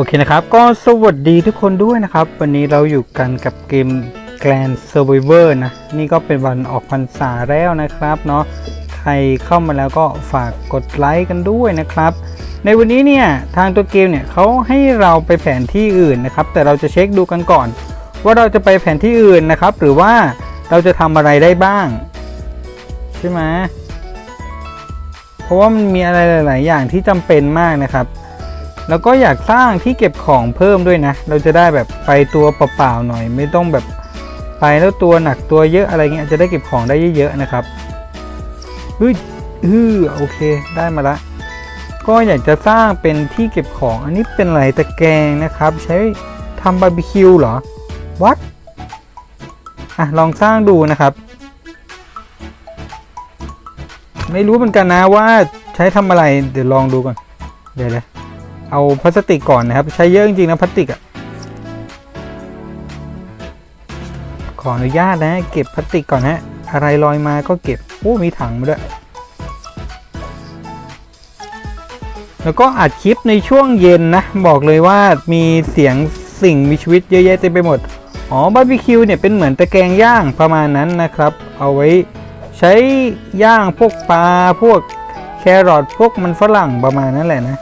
อเคนะครับ ก็สวัสดีทุกคนด้วยนะครับ วันนี้เราอยู่กันกับเกม Grand Survivor นะ นี่ก็เป็นวันออกพรรษาแล้วนะครับเนาะใครเข้ามาแล้วก็ฝากกดไลค์กันด้วยนะครับ ในวันนี้เนี่ย ทางตัวเกมเนี่ยเขาให้เราไปแผนที่อื่นนะครับ แต่เราจะเช็คดูกันก่อน ว่าเราจะไปแผนที่อื่นนะครับ หรือว่าเราจะทำอะไรได้บ้าง ใช่ไหมเพราะว่ามันมีอะไรหลาย ๆ อย่างที่จำเป็นมากนะครับ แล้วก็อยากสร้างที่เก็บของเพิ่มด้วยนะ เราจะได้แบบไปตัวเปล่าๆหน่อย ไม่ต้องแบบไปแล้วตัวหนักตัวเยอะอะไรเงี้ยจะได้เก็บของได้เยอะๆนะครับเฮ้ยฮือโอเค ได้มาละ ก็อยากจะสร้างเป็นที่เก็บของ อันนี้เป็นอะไรตะแกรงนะครับ ใช้ทำบาร์บีคิวเหรอวัดอะลองสร้างดูนะครับ ไม่รู้เหมือนกันนะว่าใช้ทำอะไรเดี๋ยวลองดูก่อนเดี๋ยวเลย เอาพลาสติกก่อนนะครับ ใช้เยอะจริงๆนะพลาสติกอะ่ะขออนุญาตนะเก็บพลาสติกก่อนฮะอะไรลอยมาก็เก็บโอ้มีถังมาด้วย แล้วก็อัดคลิปในช่วงเย็นนะ บอกเลยว่ามีเสียงสิ่งมีชีวิตเยอะแยะเต็มไปหมด อ๋อบาร์บีคิวเนี่ยเป็นเหมือนตะแกรงย่างประมาณนั้นนะครับ เอาไว้ใช้ย่างพวกปลาพวกแครอทพวกมันฝรั่งประมาณนั้นแหละนะ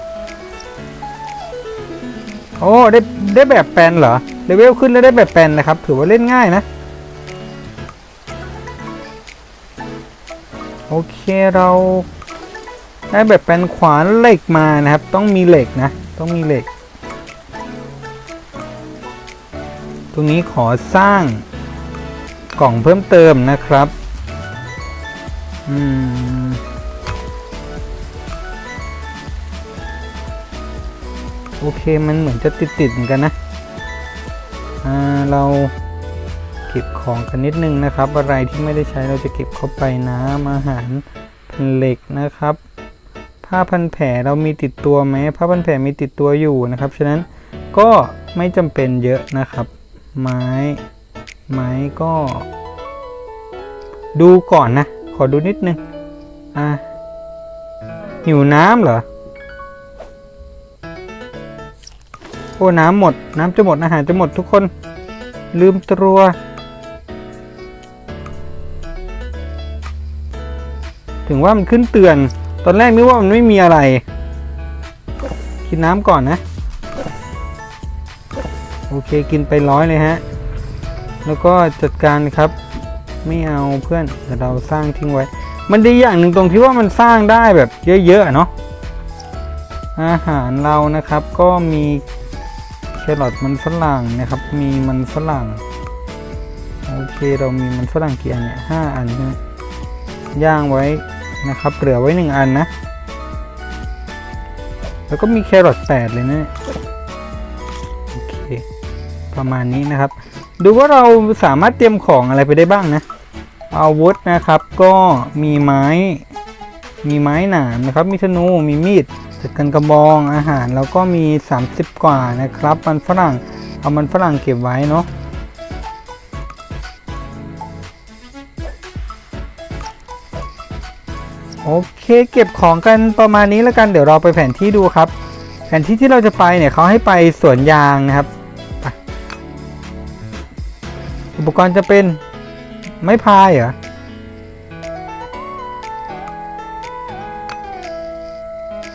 โอ้ได้ได้แบบแปลนเหรอเลเวลขึ้นแล้วได้แบบแปลนนะครับ ถือว่าเล่นง่ายนะ โอเคเราได้แบบแปลนขวานเหล็กมานะครับ ต้องมีเหล็กนะ ต้องมีเหล็ก ตรงนี้ขอสร้างกล่องเพิ่มเติมนะครับ อืม โอเคมันเหมือนจะติดๆเหมือนกันนะเราเก็บของกันนิดนึงนะครับ อะไรที่ไม่ได้ใช้เราจะเก็บเข้าไปน้ำอาหารแผ่นเหล็กนะครับ ผ้าพันแผลเรามีติดตัวไหมผ้าพันแผลมีติดตัวอยู่นะครับ ฉะนั้นก็ไม่จำเป็นเยอะนะครับ ไม้ไม้ก็ ดูก่อนนะ ขอดูนิดนึง อ่าหิวน้ำเหรอ โอ้น้ำหมด น้ำจะหมดอาหารจะหมดทุกคน ลืมตัวถึงว่ามันขึ้นเตือน ตอนแรกนึกว่ามันไม่มีอะไร กินน้ำก่อนนะ โอเคกินไปร้อยเลยฮะ แล้วก็จัดการครับ ไม่เอาเพื่อนแต่เราสร้างทิ้งไว้ มันดีอย่างหนึ่งตรงที่ว่ามันสร้างได้แบบเยอะๆเนาะอาหารเรานะครับก็มี รอทมันฝรั่งนะครับ มีมันฝรั่ง โอเค เรามีมันฝรั่งกี่อันเนี่ยห้าอันใช่ไหมย่างไว้นะครับ เหลือไว้หนึ่งอันนะ แล้วก็มีแครอทแปดเลยนะ โอเค ประมาณนี้นะครับ ดูว่าเราสามารถเตรียมของอะไรไปได้บ้างนะ อาวุธนะครับ ก็มีไม้ มีไม้หนามนะครับ มีธนู มีมีด จัดกันกระบองอาหารแล้วก็มี 30 กว่านะครับ มันฝรั่งเอามันฝรั่งเก็บไว้เนาะโอเค เก็บของกันประมาณนี้แล้วกันเดี๋ยวเราไปแผนที่ดูครับ แผนที่ที่เราจะไปเนี่ยเขาให้ไปสวนยางนะครับ อุปกรณ์จะเป็นไม้พายเหรอ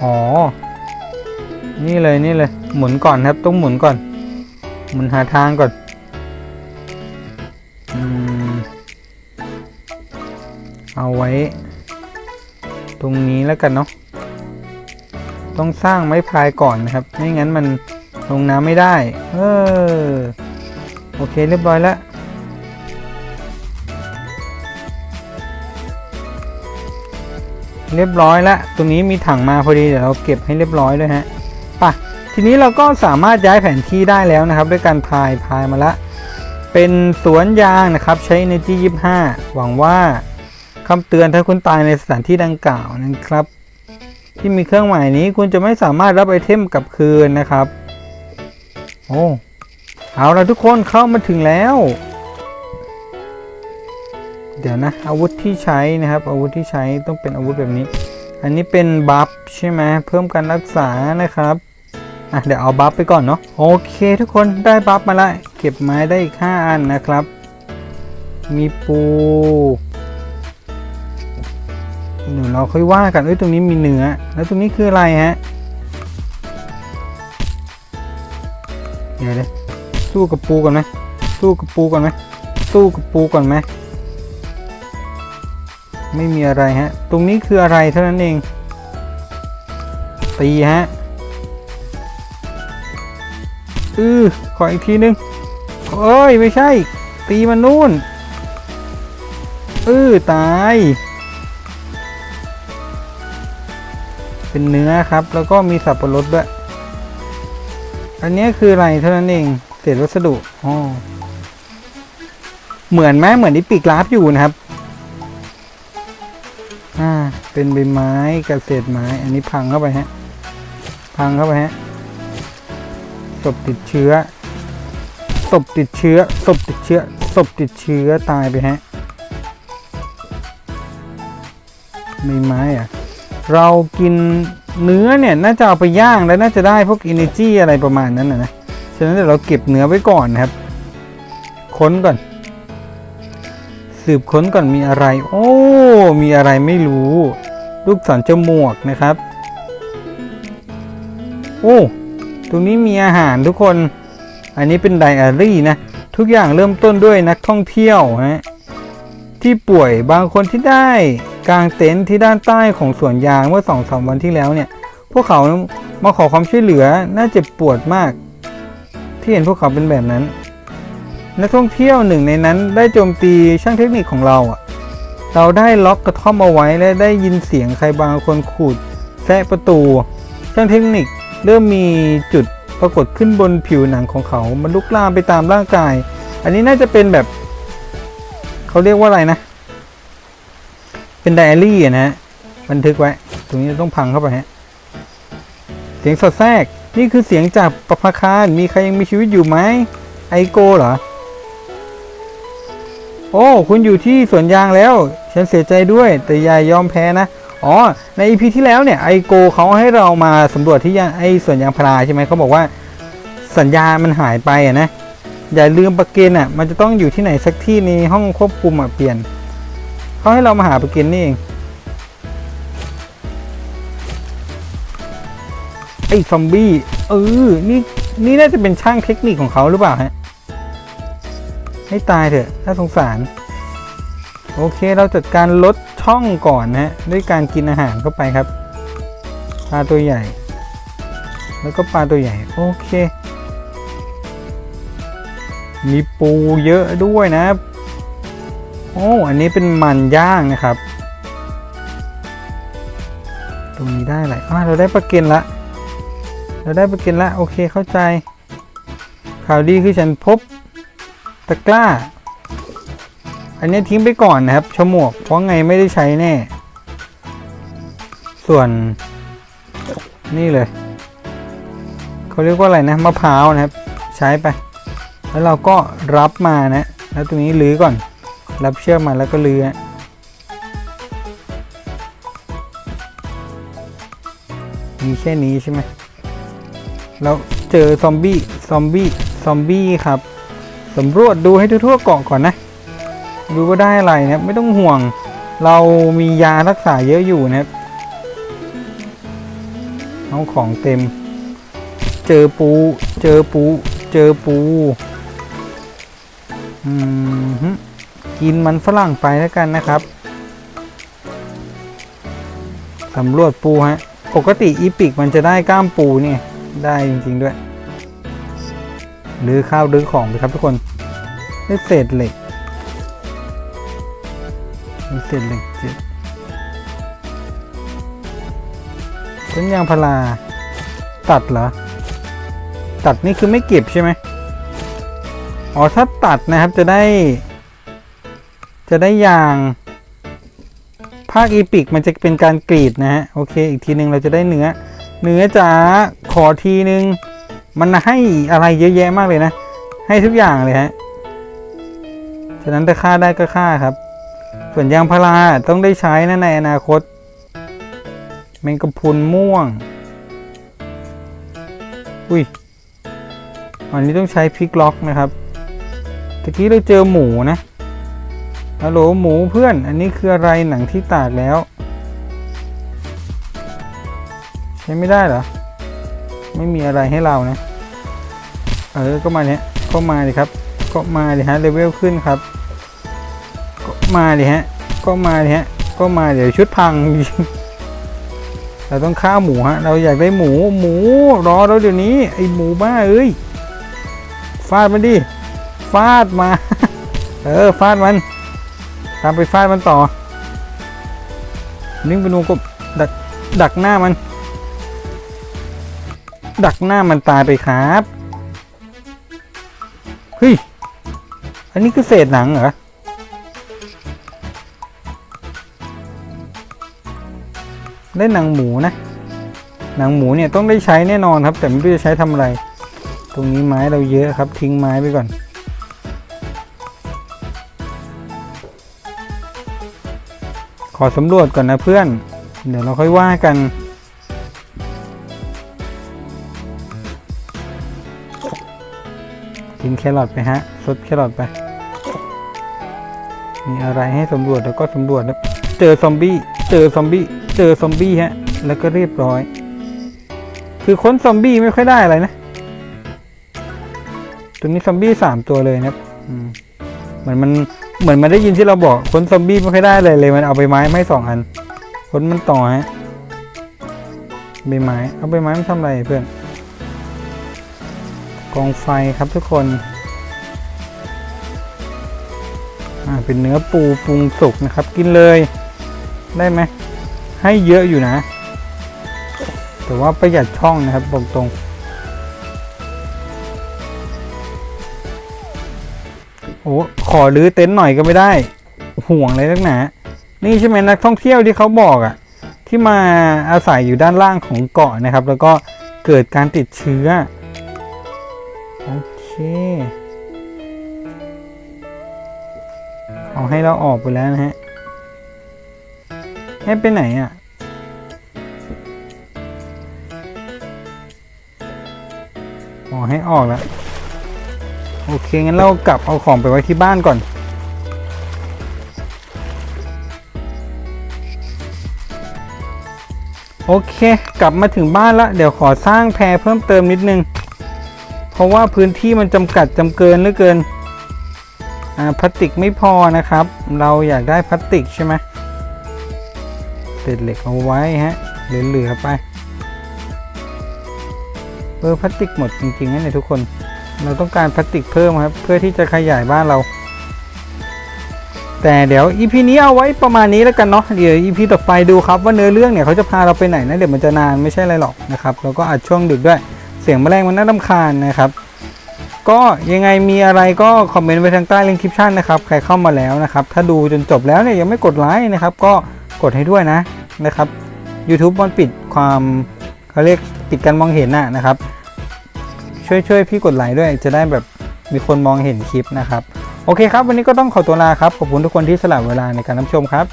อ๋อ นี่เลยนี่เลย หมุนก่อนครับ ต้องหมุนก่อน หมุนหาทางก่อนอเอาไว้ ตรงนี้แล้วกันเนาะ ต้องสร้างไม้พายก่อนนะครับ ไม่งั้นมันลงน้ำไม่ได้ เออ โอเคเรียบร้อยแล้ว เรียบร้อยแล้วตรงนี้มีถังมาพอดีเดี๋ยวเราเก็บให้เรียบร้อยด้วยฮะป่ะทีนี้เราก็สามารถย้ายแผนที่ได้แล้วนะครับ ด้วยการพายพายมาละ เป็นสวนยางนะครับ ใช้ Energy 25 หวังว่าคำเตือนถ้าคุณตายในสถานที่ดังกล่าวนะครับ ที่มีเครื่องหมายนี้คุณจะไม่สามารถรับไอเทมกลับคืนนะครับ โอ้เอาละทุกคนเข้ามาถึงแล้ว เดี๋ยวนะอาวุธที่ใช้นะครับ อาวุธที่ใช้ต้องเป็นอาวุธแบบนี้ อันนี้เป็นบัฟใช่ไหมเพิ่มการรักษานะครับอะเดี๋ยวเอาบัฟไปก่อนเนาะโอเค ทุกคนได้บัฟมาแล้วเก็บไม้ได้อีกห้าอันนะครับ มีปูเดี๋ยวเราค่อยว่ากันเอ้ยตรงนี้มีเนื้อ แล้วตรงนี้คืออะไรฮะเดี๋ยวเลยสู้กับปูก่อนไหมสู้กับปูก่อนไหมสู้กับปูก่อนไหม ไม่มีอะไรฮะ ตรงนี้คืออะไรเท่านั้นเอง ตีฮะ อือขออีกทีนึงเอ้ย ไม่ใช่ ตีมันนู่น อือตาย เป็นเนื้อครับ แล้วก็มีสับปะรดด้วย อันนี้คืออะไรเท่านั้นเอง เศษวัสดุ อ๋อ เหมือนไหมเหมือนที่ปีกราฟอยู่นะครับ อ่า เป็นใบไม้กับเศษไม้ อันนี้พังเข้าไปฮะ พังเข้าไปฮะศพติดเชื้อศพติดเชื้อศพติดเชื้อศพติดเชื้อตายไปฮะไม่ไม้อะเรากินเนื้อเนี่ยน่าจะเอาไปย่างแล้วน่าจะได้พวก energy อะไรประมาณนั้นนะนะ ฉะนั้นเดี๋ยวเราเก็บเนื้อไว้ก่อนนะครับ ค้นก่อน สืบค้นก่อนมีอะไร โอ้ มีอะไรไม่รู้ ลูกศรจมูกนะครับ โอ้ ตรงนี้มีอาหารทุกคน อันนี้เป็นไดอารี่นะ ทุกอย่างเริ่มต้นด้วยนักท่องเที่ยวฮะที่ป่วยบางคนที่ได้กางเต็นท์ที่ด้านใต้ของสวนยางเมื่อสองสามวันที่แล้วเนี่ย พวกเขามาขอความช่วยเหลือน่าเจ็บปวดมาก ที่เห็นพวกเขาเป็นแบบนั้น นักท่องเที่ยวหนึ่งในนั้นได้โจมตีช่างเทคนิคของเราอะเราได้ล็อกกระท่อมเอาไว้และได้ยินเสียงใครบางคนขูดแซะประตู ช่างเทคนิคเริ่มมีจุดปรากฏขึ้นบนผิวหนังของเขา มันลุกลามไปตามร่างกาย อันนี้น่าจะเป็นแบบ เขาเรียกว่าอะไรนะ เป็นไดอารี่นะฮะ บันทึกไว้ ตรงนี้ต้องพังเข้าไปฮะ เสียงสอดแทรก นี่คือเสียงจากประภาคาร มีใครยังมีชีวิตอยู่ไหม ไอโกเหรอ โอ้ คุณอยู่ที่สวนยางแล้ว ฉันเสียใจด้วย แต่ยายยอมแพ้นะ อ๋อ ในอีพีที่แล้วเนี่ยไอโกเขาให้เรามาสำรวจที่ยางไอสวนยางพาราใช่ไหมเขาบอกว่าสัญญามันหายไปอะนะ อย่าลืมประเกนอะ มันจะต้องอยู่ที่ไหนสักที่ในห้องควบคุมอะเปลี่ยน เขาให้เรามาหาประเกนนี่เอง ไอซอมบี้ เออ นี่ นี่น่าจะเป็นช่างเทคนิคของเขาหรือเปล่าฮะ ให้ตายเถอะน่าสงสาร โอเคเราจัดการลดช่องก่อนนะฮะด้วยการกินอาหารเข้าไปครับปลาตัวใหญ่ แล้วก็ปลาตัวใหญ่ โอเค มีปูเยอะด้วยนะโอ้อันนี้เป็นมันย่างนะครับ ตรงนี้ได้อะไรอ่าเราได้ปลาเกนละ เราได้ปลาเกนละ โอเคเข้าใจ ข่าวดีคือฉันพบ ตะกร้า อันนี้ทิ้งไปก่อนนะครับฉมวกเพราะไงไม่ได้ใช้แน่ ส่วนนี่เลย เขาเรียกว่าอะไรนะมะพร้าวนะครับ ใช้ไป แล้วเราก็รับมานะแล้วตรงนี้ลื้อก่อน รับเชือกมาแล้วก็ลื้อมีแค่นี้ใช่ไหมเราเจอซอมบี้ ซอมบี้ ซอมบี้ครับ สำรวจดูให้ทั่วๆเกาะก่อนนะ ดูว่าได้อะไรนะไม่ต้องห่วง เรามียารักษาเยอะอยู่นะครับเอาของเต็ม เจอปู เจอปู เจอปู อืมกินมันฝรั่งไปแล้วกันนะครับสำรวจปูฮะ ปกติอีปิกมันจะได้ก้ามปูเนี่ย ได้จริง ๆ ด้วย หรือข้าวหรือของไปครับทุกคนได้เศษเหล็กได้เศษเหล็กเจ็ดต้นยางพาราตัดเหรอ ตัดนี่คือไม่เก็บใช่ไหมอ๋อถ้าตัดนะครับจะได้ จะได้ยาง ภาคอีพิกมันจะเป็นการกรีดนะฮะ โอเค อีกทีหนึ่งเราจะได้เนื้อ เนื้อจ๋าขอทีนึง มันให้อะไรเยอะแยะมากเลยนะ ให้ทุกอย่างเลยฮะ ฉะนั้นถ้าฆ่าได้ก็ฆ่าครับ ส่วนยางพาราต้องได้ใช้นะในอนาคตแมงกะพรุนม่วง อุ้ย อันนี้ต้องใช้พลิกล็อกนะครับ ตะกี้เราเจอหมูนะฮัลโหลหมูเพื่อน อันนี้คืออะไรหนังที่ตากแล้ว ใช้ไม่ได้เหรอ ไม่มีอะไรให้เรานะ เออ ก็มาเนี้ยก็มาดิครับ ก็มาดิฮะเลเวลขึ้นครับ ก็มาดิฮะ ก็มาดิฮะ ก็มาเดี๋ยวชุดพัง เราต้องฆ่าหมูฮะ เราอยากได้หมู หมู รอเราเดี๋ยวนี้ ไอหมูบ้าเอ้ย ฟาดมันดิ ฟาดมา เออ ฟาดมัน ตามไปฟาดมันต่อ นิ่งไปนูก็ดักดักหน้ามัน ดักหน้ามันตายไปครับเฮ้ยอันนี้คือเศษหนังเหรอได้หนังหมูนะ หนังหมูเนี่ยต้องได้ใช้แน่นอนครับ แต่ไม่รู้จะใช้ทำอะไร ตรงนี้ไม้เราเยอะครับ ทิ้งไม้ไปก่อน ขอสำรวจก่อนนะเพื่อน เดี๋ยวเราค่อยว่ากัน นแครอทไปฮะสดแครอทไป มีอะไรให้สำรวจแล้วก็สำรวจนะเจอซอมบี้เจอซอมบี้เจอซอมบี้ฮะ แล้วก็เรียบร้อย คือค้นซอมบี้ไม่ค่อยได้อะไรนะตัวนี้ซอมบี้สามตัวเลยนะเหมือนมันเหมือนมันได้ยินที่เราบอกค้นซอมบี้ไม่ค่อยได้เลยเลย มันเอาใบไม้ไม่สองอันค้นมันต่อฮะใบไม้เอาใบไม้มันทำอะไรเพื่อน กองไฟครับทุกคนเป็นเนื้อปูปรุงสุกนะครับ กินเลยได้ไหมให้เยอะอยู่นะ แต่ว่าประหยัดช่องนะครับบอกตรง โอ้ขอรื้อเต็นท์หน่อยก็ไม่ได้ ห่วงเลยนักหนา นี่ใช่ไหมนักท่องเที่ยวที่เขาบอกอะ่ะ ที่มาอาศัยอยู่ด้านล่างของเกาะนะครับ แล้วก็เกิดการติดเชื้อโอ เคเอาให้เราออกไปแล้วนะฮะ ให้ไปไหนอะ อ๋อให้ออกแล้ว โอเค งั้นเรากลับเอาของไปไว้ที่บ้านก่อนโอเค กลับมาถึงบ้านแล้วเดี๋ยวขอสร้างแพรเพิ่มเติมนิดนึง เพราะว่าพื้นที่มันจำกัดจำเกินเหลือเกินพลาสติกไม่พอนะครับ เราอยากได้พลาสติกใช่ไหมเศษเหล็กเอาไว้ฮะเหลือๆไปเออพลาสติกหมดจริงๆนะเนี่ยทุกคน เราต้องการพลาสติกเพิ่มครับ เพื่อที่จะขยายบ้านเรา แต่เดี๋ยวอีพีนี้เอาไว้ประมาณนี้แล้วกันเนาะเดี๋ยวอีพีต่อไปดูครับว่าเนื้อเรื่องเนี่ยเขาจะพาเราไปไหนนะเดี๋ยวมันจะนานไม่ใช่อะไรหรอกนะครับแล้วก็อาจช่วงดึกด้วย เสียงแมลงมันน่ารำคาญนะครับ ก็ยังไงมีอะไรก็คอมเมนต์ไว้ทางใต้ลิงก์คลิปชั่นนะครับใครเข้ามาแล้วนะครับ ถ้าดูจนจบแล้วเนี่ยยังไม่กดไลค์นะครับ ก็กดให้ด้วยนะนะครับ YouTube มันปิดความเขาเรียกปิดการมองเห็นน่ะนะครับ ช่วยช่วยพี่กดไลค์ด้วยจะได้แบบมีคนมองเห็นคลิปนะครับ โอเคครับ วันนี้ก็ต้องขอตัวลาครับ ขอบคุณทุกคนที่สละเวลาในการรับชมครับ